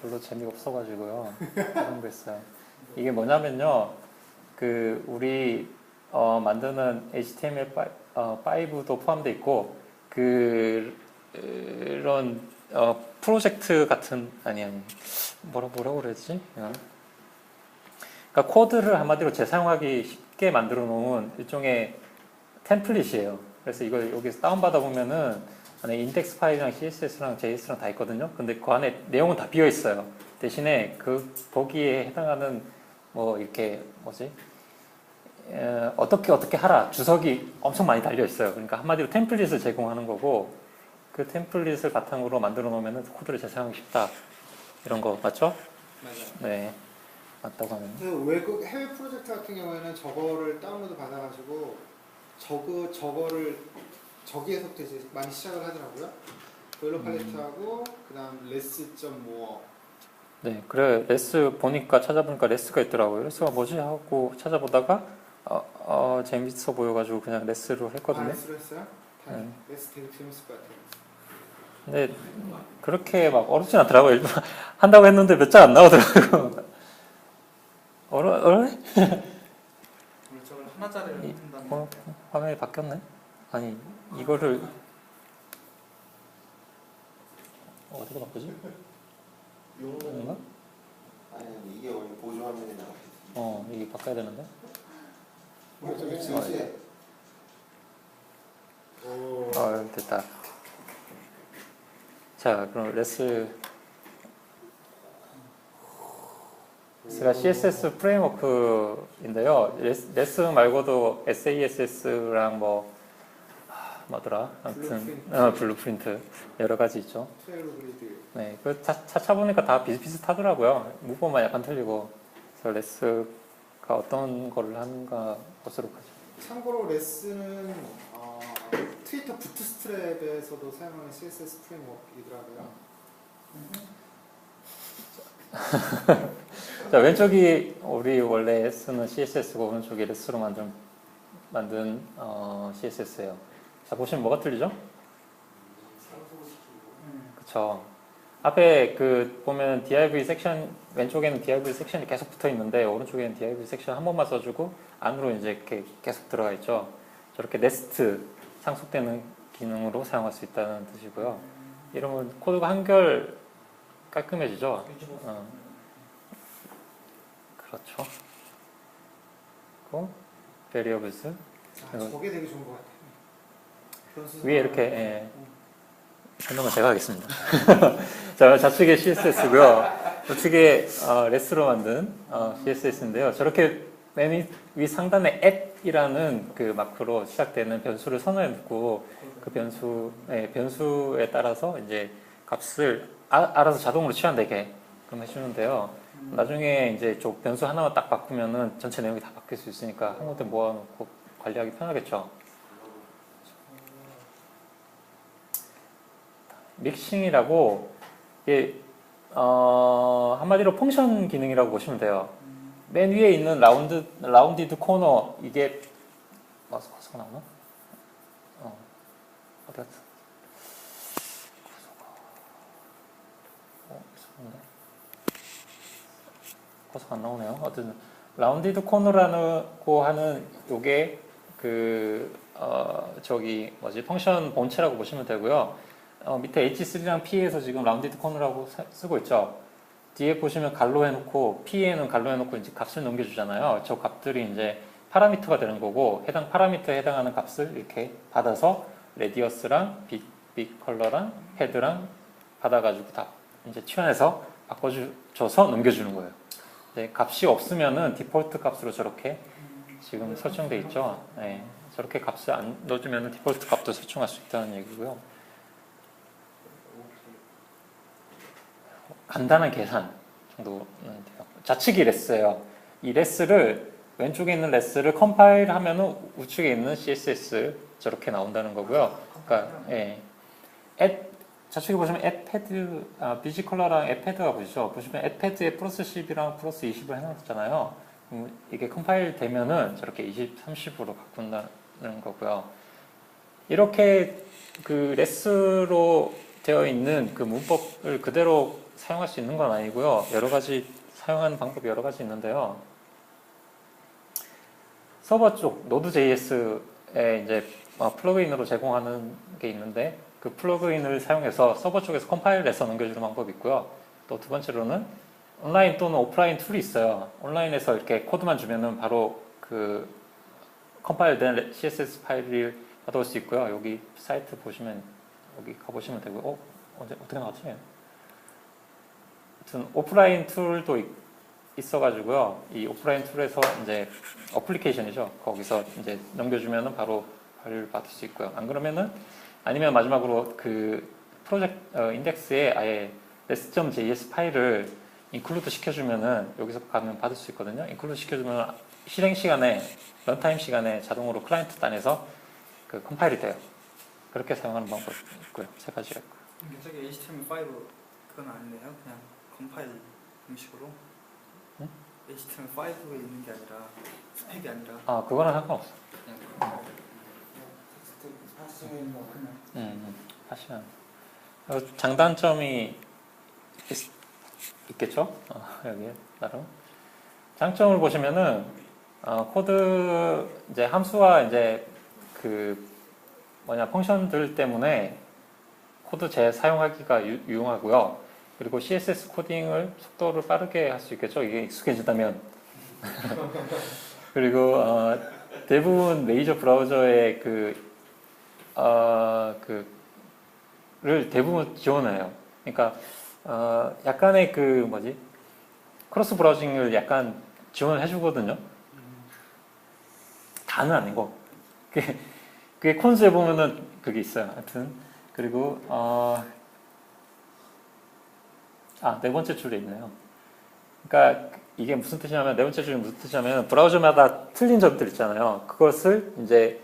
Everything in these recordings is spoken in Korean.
별로 재미가 없어가지고요. 그런 거 있어요. 이게 뭐냐면요. 그 우리 어, 만드는 HTML5, 어, 5도 포함되어 있고 그 그런 어, 프로젝트 같은 아니 아니 뭐라 뭐라고 그러지? 어. 그러니까 코드를 한마디로 재사용하기 쉽게 만들어 놓은 일종의 템플릿이에요. 그래서 이걸 여기서 다운 받아 보면은 안에 인덱스 파일이랑 CSS랑 JS랑 다 있거든요. 근데 그 안에 내용은 다 비어 있어요. 대신에 그 거기에 해당하는 뭐 이렇게 뭐지? 에, 어떻게 어떻게 하라 주석이 엄청 많이 달려 있어요. 그러니까 한마디로 템플릿을 제공하는 거고 그 템플릿을 바탕으로 만들어 놓으면 코드를 재사용하기 쉽다. 이런 거 맞죠? 맞아요. 네. 맞다고 하면. 그 외국 해외 프로젝트 같은 경우에는 저거를 다운로드 받아가지고 저거 저거를 저기에서부터 이제 많이 시작을 하더라고요. 보일러 팔레트하고 그다음 레스.모어 네, 그래 레스 보니까 찾아보니까 레스가 있더라고요. 레스가 뭐지 하고 찾아보다가 어, 어 재밌어 보여가지고 그냥 레스로 아, 했거든요. 레스로 했어요? 다 네. 레스 되게 재밌을 것 같아요. 근데 그렇게 막 어렵진 않더라고요. 일단 한다고 했는데 몇 장 안 나오더라고요. 어려 어려? 오늘 저걸 하나짜리를 이- 한다는 어, 화면이 바뀌었네. 아니 이거를 어디가 바꾸지? 뭔가? 아니 이게 원래 보조 화면에 나와. 어 이게 바꿔야 되는데. 어, 그렇지. 오. 어 됐다. 자 그럼 레스 레스가 CSS 프레임워크인데요. 레스, 레스 말고도 SASS랑 뭐 아, 뭐더라? 아무튼 블루프린트. 어, 블루프린트 여러 가지 있죠. 트레일러 그리드 네, 그 차, 찾아보니까 다 비슷비슷하더라고요. 문법만 약간 틀리고. 그래서 레스가 어떤 거를 하는가 것으로 가죠. 참고로 레스는 어, 트위터 부트스트랩에서도 사용하는 CSS 프레임워크이더라고요. 자, 왼쪽이 우리 원래 쓰는 CSS고 오른쪽이 레스로 만든 만든 어, CSS예요. 자, 보시면 뭐가 틀리죠? 그쵸. 앞에 그 보면 div 섹션 왼쪽에는 div 섹션이 계속 붙어 있는데 오른쪽에는 div 섹션 한 번만 써주고 안으로 이제 이렇게 계속 들어가 있죠. 저렇게 네스트 상속되는 기능으로 사용할 수 있다는 뜻이고요. 이러면 코드가 한결 깔끔해지죠. 어. 그렇죠. 그리고 variables 아, 저게 되게 좋은 것 같아요. 위에 이렇게 예, 설명을 제가 하겠습니다. 자, 좌측에 CSS고요. 우측에 어, 레스로 만든 어, CSS인데요. 저렇게 맨 위, 위 상단에 app이라는 그 마크로 시작되는 변수를 선언해 놓고 그 변수 예, 변수에 따라서 이제 값을 아, 알아서 자동으로 취한되게 그럼 해주는데요. 나중에 이제 저 변수 하나만 딱 바꾸면은 전체 내용이 다 바뀔 수 있으니까 한 군데 모아놓고 관리하기 편하겠죠. 믹싱이라고 이게 어, 한마디로 펑션 기능이라고 보시면 돼요. 맨 위에 있는 라운드 라운디드 코너 이게 마우스 커서가 나오나? 어 어디 갔어? 어 있었는데 안 나오네요. 어쨌든 라운디드 코너라고 하는 요게 그 어, 저기 뭐지 펑션 본체라고 보시면 되고요. 어, 밑에 H3랑 P에서 지금 라운디드 코너라고 사- 쓰고 있죠. 뒤에 보시면 갈로 해놓고 P에는 갈로 해놓고 이제 값을 넘겨주잖아요. 저 값들이 이제 파라미터가 되는 거고 해당 파라미터에 해당하는 값을 이렇게 받아서 레디어스랑 빅, 빅 컬러랑 헤드랑 받아가지고 다 이제 취한해서 바꿔줘서 넘겨주는 거예요. 네, 값이 없으면은 디폴트 값으로 저렇게 지금 설정돼 있죠. 네, 저렇게 값을 안 넣어주면 디폴트 값도 설정할 수 있다는 얘기고요. 간단한 계산 정도는 돼요. 좌측이 레스예요. 이 레스를 왼쪽에 있는 레스를 컴파일 하면은 우측에 있는 CSS 저렇게 나온다는 거고요. 그러니까 예. 앱 좌측에 보시면 앱패드 아, 비지 컬러랑 앱패드가 보이죠. 보시면 앱패드에 플러스 10이랑 플러스 20을 해놨잖아요. 음, 이게 컴파일 되면은 저렇게 20, 30으로 바꾼다는 거고요. 이렇게 그 레스로 되어 있는 그 문법을 그대로 사용할 수 있는 건 아니고요. 여러 가지 사용하는 방법이 여러 가지 있는데요. 서버 쪽 Node.js에 이제 어, 플러그인으로 제공하는 게 있는데 그 플러그인을 사용해서 서버 쪽에서 컴파일해서 넘겨주는 방법이 있고요. 또 두 번째로는 온라인 또는 오프라인 툴이 있어요. 온라인에서 이렇게 코드만 주면은 바로 그 컴파일된 CSS 파일을 받아올 수 있고요. 여기 사이트 보시면 여기 가보시면 되고요. 어? 언제 어떻게 나왔지? 아무튼 오프라인 툴도 있- 있어가지고요. 이 오프라인 툴에서 이제 어플리케이션이죠. 거기서 이제 넘겨주면은 바로 파일을 받을 수 있고요. 안 그러면은 아니면 마지막으로 그 프로젝트 어, 인덱스에 아예 rest.js 파일을 인클루드 시켜주면은 여기서 가면 받을 수 있거든요. 인클루드 시켜주면 실행 시간에 런타임 시간에 자동으로 클라이언트 단에서 그 컴파일이 돼요. 그렇게 사용하는 방법이 있고요. 세. 이게 저기 HTML5 그건 아니네요. 그냥 컴파일 형식으로. 응? HTML5에 있는 게 아니라 스펙이 아니라 아 그거는 상관없어. 그냥 하시면 뭐 그냥 음, 음, 하시면 어, 장단점이 있, 겠죠 여기 나름 장점을 보시면은 어, 코드 이제 함수와 이제 그 뭐냐 펑션들 때문에 코드 재사용하기가 유, 유용하고요. 그리고 CSS 코딩을 속도를 빠르게 할 수 있겠죠. 이게 익숙해지다면. 그리고 어, 대부분 메이저 브라우저의 그 어, 그 를 대부분 지원해요. 그러니까 어, 약간의 그 뭐지 크로스 브라우징을 약간 지원을 해주거든요. 다는 아니고 그게, 그게 콘즈에 보면은 그게 있어요. 하여튼 그리고 어, 아 네 번째 줄에 있네요. 그러니까 이게 무슨 뜻이냐면 네 번째 줄이 무슨 뜻이냐면 브라우저마다 틀린 점들 있잖아요. 그것을 이제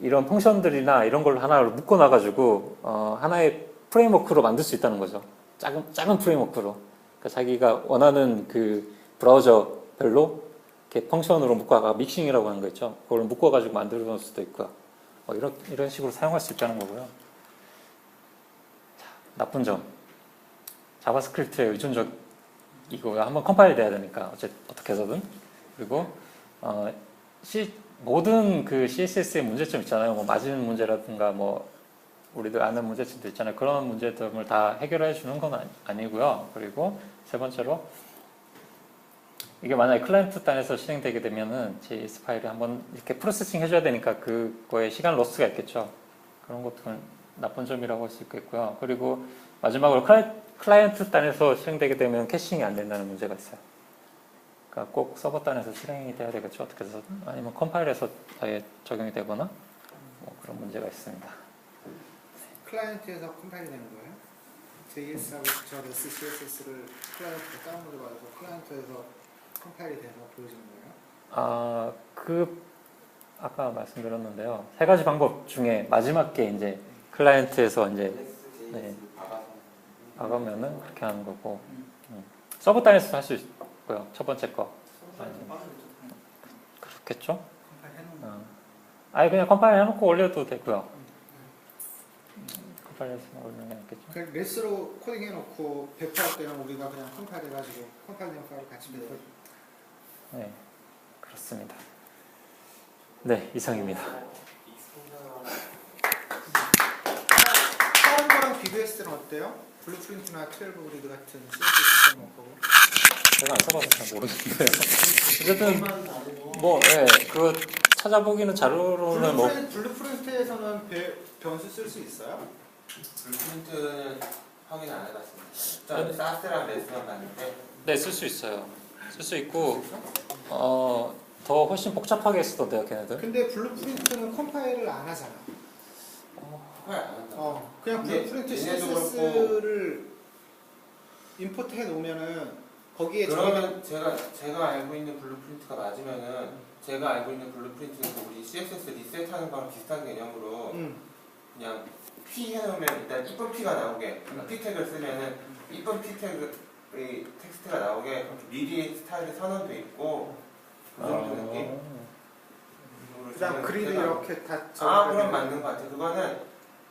이런 펑션들이나 이런 걸로 하나로 묶어 놔 가지고 어, 하나의 프레임워크로 만들 수 있다는 거죠. 작은 작은 프레임워크로. 그러니까 자기가 원하는 그 브라우저별로 이렇게 펑션으로 묶어가 믹싱이라고 하는 거 있죠. 그걸 묶어 가지고 만들어 놓을 수도 있고요. 뭐 이런 이런 식으로 사용할 수 있다는 거고요. 자, 나쁜 점. 자바스크립트에 의존적이고요. 한번 컴파일 돼야 되니까 어째 어떻게 해서든 그리고 어, C, 모든 그 CSS의 문제점 있잖아요. 뭐 맞은 문제라든가 뭐 우리들 아는 문제점도 있잖아요. 그런 문제점을 다 해결해 주는 건 아니- 아니 고요. 그리고 세 번째로 이게 만약에 클라이언트 단에서 실행되게 되면은 JS 파일을 한번 이렇게 프로세싱 해줘야 되니까 그거에 시간 로스가 있겠죠. 그런 것들은 나쁜 점이라고 할 수 있겠고요. 그리고 마지막으로 클라이, 클라이언트 단에서 실행되게 되면 캐싱이 안 된다는 문제가 있어요. 그러니까 꼭 서버 단에서 실행이 돼야 되겠죠. 어떻게 해서 아니면 컴파일에서 아예 적용이 되거나 뭐 그런 문제가 있습니다. 클라이언트에서 컴파일이 되는 거예요? JS하고 저 REST CSS를 클라이언트가 다운로드 받아서 클라이언트에서 컴파일이 돼서 보여지는 거예요? 아, 그 아까 말씀드렸는데요. 세 가지 방법 중에 마지막 게 이제 클라이언트에서 이제 네. 나가면은 그렇게 하는 거고 음. 서버 단에서도 할 수 있고요. 첫 번째 거 컴파일. 그냥 그렇겠죠? 컴파일 어. 아예 그냥 컴파일 해놓고 올려도 되고요. 컴파일해서 올리는 게 낫겠죠? 그냥 레스로 코딩 해놓고 배포할 때는 우리가 그냥 컴파일 해가지고 컴파일된 파일을 같이 배포 네, 그렇습니다. 네, 이상입니다. 다른 거랑 비교했을 때는 어때요? 블루프린트나 12 그리드 같은 제가 안 써봐서 잘 모르겠는데요. 어쨌든 뭐, 예, 그 찾아보기는 자료로는 뭐 블루프린, 블루프린트에서는 배, 변수 쓸 수 있어요? 블루프린트는 확인 안 해봤습니다. 저 사스랑 레스만 봤는데 네, 쓸 수 있어요. 쓸 수 있고, 어, 더 훨씬 복잡하게 써도 돼요, 걔네들. 근데 블루프린트는 컴파일을 안 하잖아 한다. 어, 그냥 근데 블루프린트 얘네도 CSS를 임포트 해 놓으면은 거기에 그러면 제가 제가 알고 있는 블루프린트가 맞으면은 제가 알고 있는 블루프린트는 그 우리 CSS 리셋하는 거랑 비슷한 개념으로 음, 그냥 P 해놓으면 일단 이쁜 P가 나오게 그러니까 P 태그를 쓰면은 이쁜 P 태그의 텍스트가 나오게 그렇게 미리 스타일의 선언도 있고 그 정도 느낌. 아, 그다음 그리드 이렇게 다 아. 그럼 맞는 것 같아. 그거는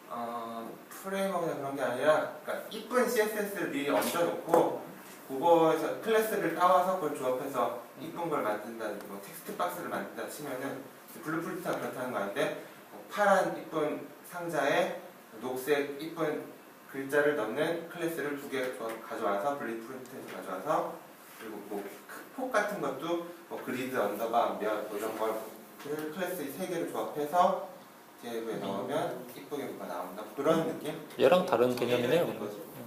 어, 프레임워크나 그런 게 아니라 그러니까 이쁜 CSS를 미리 얹어놓고 그거에서 클래스를 따와서 그걸 조합해서 이쁜 걸 만든다든지 뭐 텍스트 박스를 만든다 치면은 블루프린트가 그렇다는 거 아닌데 뭐 파란 이쁜 상자에 녹색 이쁜 글자를 넣는 클래스를 두 개 가져와서 블루프린트에서 가져와서 그리고 뭐폭 같은 것도 뭐 그리드 언더바 몇 뭐 이런 걸그 클래스 세 개를 조합해서 제부에 넣으면 이쁘게 뭐가 나온다? 그런 느낌? 얘랑 다른 개념이네요.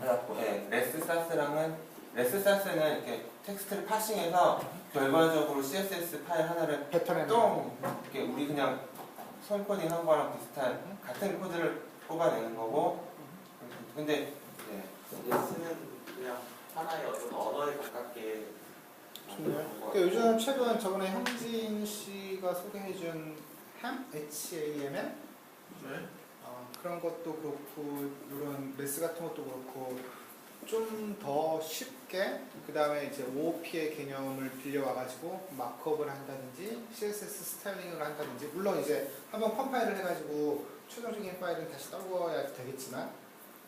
그래갖고. 예, 레스 사스랑은 레스 사스는 이렇게 텍스트를 파싱해서 결과적으로 CSS 파일 하나를 패턴에 똥! 이렇게 우리 그냥 손 코딩 한 거랑 비슷한 같은 코드를 뽑아내는 거고. 근데 예, 레슨은 그냥 하나의 어떤 언어에 가깝게 그러니까 요즘 최근 저번에 현진 씨가 소개해준 ham, H-A-M-M 어, 그런 것도 그렇고 이런 레스 같은 것도 그렇고 좀 더 쉽게 그 다음에 이제 OOP의 개념을 빌려와가지고 마크업을 한다든지 CSS 스타일링을 한다든지 물론 이제 한번 컴파일을 해가지고 최종적인 파일은 다시 떨궈야 되겠지만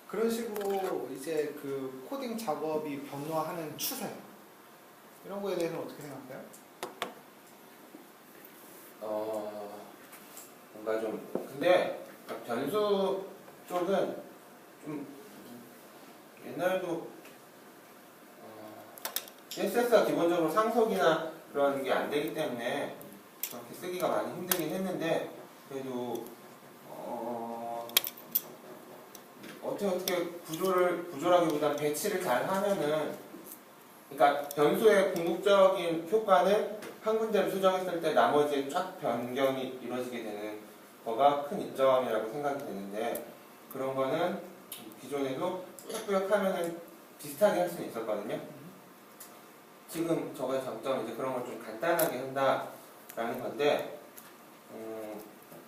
그런 식으로 이제 그 코딩 작업이 변화하는 추세. 이런 거에 대해서는 어떻게 생각해요? 어 뭔가 좀 근데 변수 쪽은 좀 옛날도 어, CSS가 기본적으로 상속이나 그런 게 안 되기 때문에 그렇게 쓰기가 많이 힘들긴 했는데 그래도 어, 어떻게 어떻게 구조를 구조라기보다 배치를 잘 하면은 그러니까 변수의 궁극적인 효과는 한 군데를 수정했을 때 나머지에 쫙 변경이 이루어지게 되는 거가 큰 이점이라고 생각이 되는데 그런 거는 기존에도 꾸역꾸역 하면은 비슷하게 할 수는 있었거든요. 지금 저거의 장점은 이제 그런 걸 좀 간단하게 한다라는 건데 음,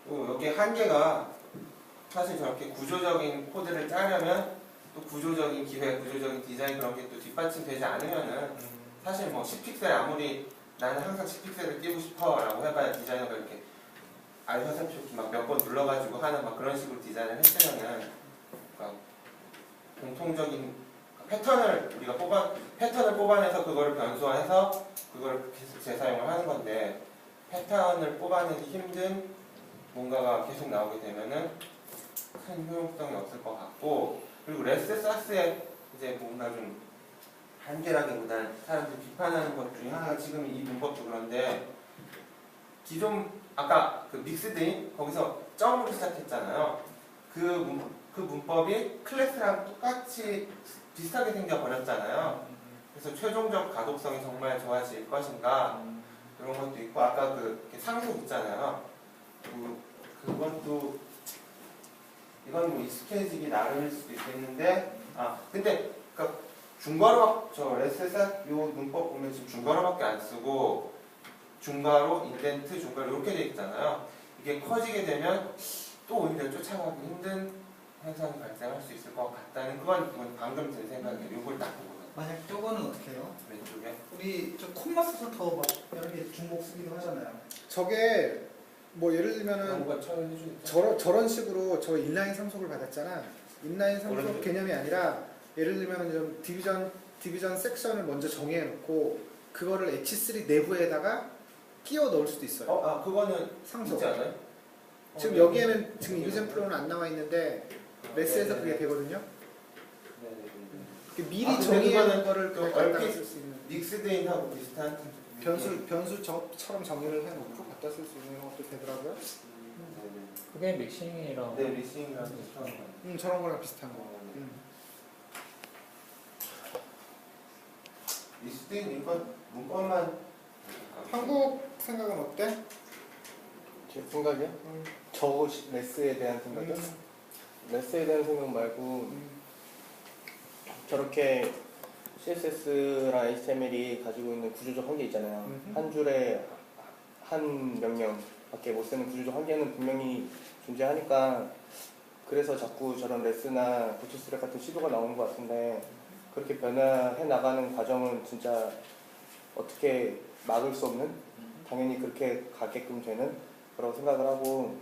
또 여기 한계가 사실 저렇게 구조적인 코드를 짜려면 또 구조적인 기획, 구조적인 디자인 그런 게 또 뒷받침되지 않으면은 사실 뭐 10픽셀 아무리 나는 항상 10픽셀을 띄고 싶어라고 해봐야 디자이너가 이렇게 알파산표키 막 몇 번 눌러가지고 하는 막 그런 식으로 디자인을 했으면은 그러니까 공통적인 패턴을 우리가 뽑아 패턴을 뽑아내서 그거를 변수화해서 그거를 계속 재사용을 하는 건데 패턴을 뽑아내기 힘든 뭔가가 계속 나오게 되면은 큰 효용성이 없을 것 같고 그리고 레스 사스의 이제 뭔가 좀 한계라기보다는 사람들이 비판하는 것 중에 하나가 지금 이 문법도 그런데 기존 아까 그 믹스드인 거기서 점으로 시작했잖아요. 그, 문, 그 문법이 클래스랑 똑같이 비슷하게 생겨 버렸잖아요. 그래서 최종적 가독성이 정말 좋아질 것인가 그런 것도 있고 아까 그 상속 있잖아요. 그 그것도 이건 뭐 익숙해지기 나름일 수도 있겠는데 아 근데 그러니까 중괄호 저 레스사 요 문법 보면 지금 중괄호밖에 안 쓰고 중괄호 인덴트 중괄호 이렇게 돼 있잖아요. 이게 커지게 되면 또 오히려 쫓아가기 힘든 현상이 발생할 수 있을 것 같다는 그건 방금 든 생각이에요. 요걸 딱 보고는 만약 저거는 어떻게 해요? 왼쪽에 우리 저 콤마 써서 더막 여러 개 중복 쓰기도 하잖아요. 저게 뭐 예를 들면은 뭔가 처음 해주니까 저런, 저런 식으로 저 인라인 상속을 받았잖아. 인라인 상속 오른쪽? 개념이 아니라 예를 들면 좀 디비전 디비전 섹션을 먼저 정해 놓고 그거를 H3 내부에다가 끼워 넣을 수도 있어요. 어, 아 그거는 상속. 있지 않아요? 지금 어, 여기에는 지금 네. 이그젠플로는 안 나와 있는데 레스에서 그게 되거든요. 네, 네, 네. 그 미리 아, 그거는 거를 갖다가 얼핏 쓸수 있는 믹스드인하고 비슷한 변수 변수처럼 정의를 해 놓고 갖다 쓸 수 있는 것도 되더라고요. 그게 믹싱이랑 네, 리싱이랑 비슷한 거. 음 저런 거랑 비슷한 거. 어, 네. 음. 리스트인 이건 문법만 한국 생각은 어때? 제 생각이요? 음, 저 레스에 대한 생각이요? 음, 레스에 대한 생각 말고 음. 저렇게 CSS랑 HTML이 가지고 있는 구조적 한계 있잖아요. 음흠. 한 줄에 한 명령밖에 못 쓰는 구조적 한계는 분명히 존재하니까 그래서 자꾸 저런 레스나 부트스트랩 같은 시도가 나오는 것 같은데 그렇게 변화해 나가는 과정은 진짜 어떻게 막을 수 없는 당연히 그렇게 가게끔 되는 거라고 생각을 하고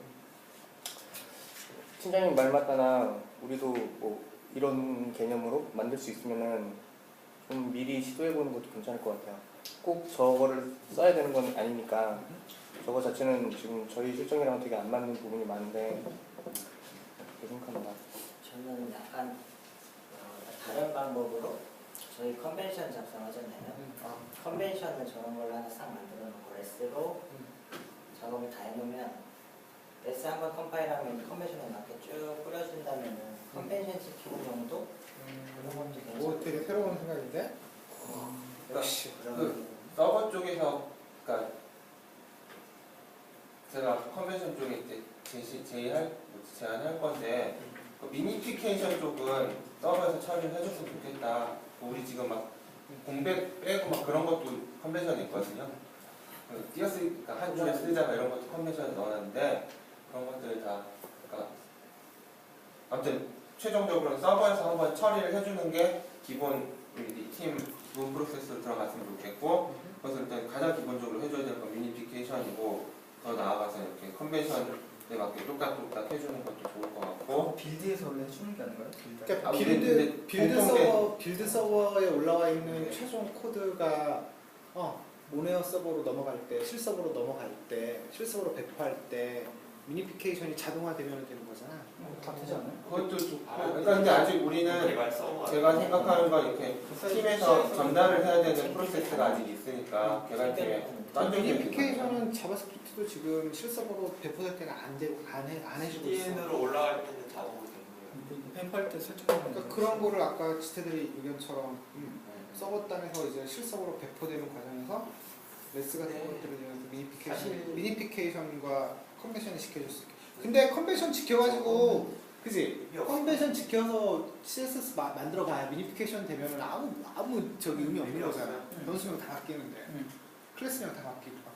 팀장님 말 맞다나 우리도 뭐 이런 개념으로 만들 수 있으면은 좀 미리 시도해보는 것도 괜찮을 것 같아요. 꼭 저거를 써야 되는 건 아니니까 저거 자체는 지금 저희 실정이랑 되게 안 맞는 부분이 많은데 그렇게 생각합니다. 저는 약간 어, 다른 방법으로 저희 컨벤션 작성하잖아요. 아, 컨벤션을 저런 걸로 하나 싹 만들어 놓고 레스로 작업을 다 해놓으면 레스 한 번 컴파일하면 컨벤션에 맞게 쭉 뿌려준다면은 컨벤션 지키는 정도 그런 것도 괜찮아요. 오 되게 새로운 생각인데. 역시. 그러면 서버 쪽에서 그러니까 제가 컨벤션 쪽에 이제 제시 제의할 뭐 제안할 건데 그 미니피케이션 쪽은 서버에서 처리를 해줬으면 좋겠다. 뭐 우리 지금 막 공백 빼고 막 그런 것도 컨벤션에 있거든요. 그 띄어쓰 그러니까 한 줄에 쓰자가 이런 것도 컨벤션에 넣어놨는데 그런 것들 다 그러니까 아무튼 최종적으로 서버에서 한번 처리를 해주는 게 기본 우리 팀 기본 프로세스로 들어갔으면 좋겠고 그것을 일단 가장 기본적으로 해줘야 될건 미니피케이션이고 더 나아가서 이렇게 컨벤션 에 맞게 뚝딱뚝딱 해주는 것도 좋을 것 같고 빌드에서 원래 해주는 게 아닌가요? 빌드. 그러니까 아, 빌드 근데 빌드 공통된- 서버 빌드 서버에 올라와 있는 네. 최종 코드가 어 모네어 서버로 넘어갈 때 실서버로 넘어갈 때 실서버로 배포할 때 미니피케이션이 자동화되면 되는 거잖아. 다 되지 않나요? 그것도 좋고 그러니까 근데 아직 우리는 개발 제가 생각하는 건 이렇게 팀에서 전달을 해야 되는 프로세스가 아직 있으니까 개발팀에 딴 쪽에 미니피케이션은 자바스크립트도 지금 실서버로 배포될 때는 안 되고 안해 안 해주고 있어. CDN으로 올라갈 때는 자동으로 되는 거예요. 펜팔 때 설정하면 그러니까 그런 거를 아까 지태들이 의견처럼 음, 네. 서버 단에서 이제 실서버로 배포되는 과정에서 레스 같은 네. 것들을 이용해서 미니피케이션, 미니피케이션과 컨벤션을 있게. 근데 컨벤션 지켜가지고, 그지? 컨벤션 지켜서 CSS 마- 만들어봐야 미니피케이션 되면은 아무 아무 저기 의미 없는 거잖아. 없어요. 변수명 다 바뀌는데, 음. 클래스명 다 바뀌고, 아,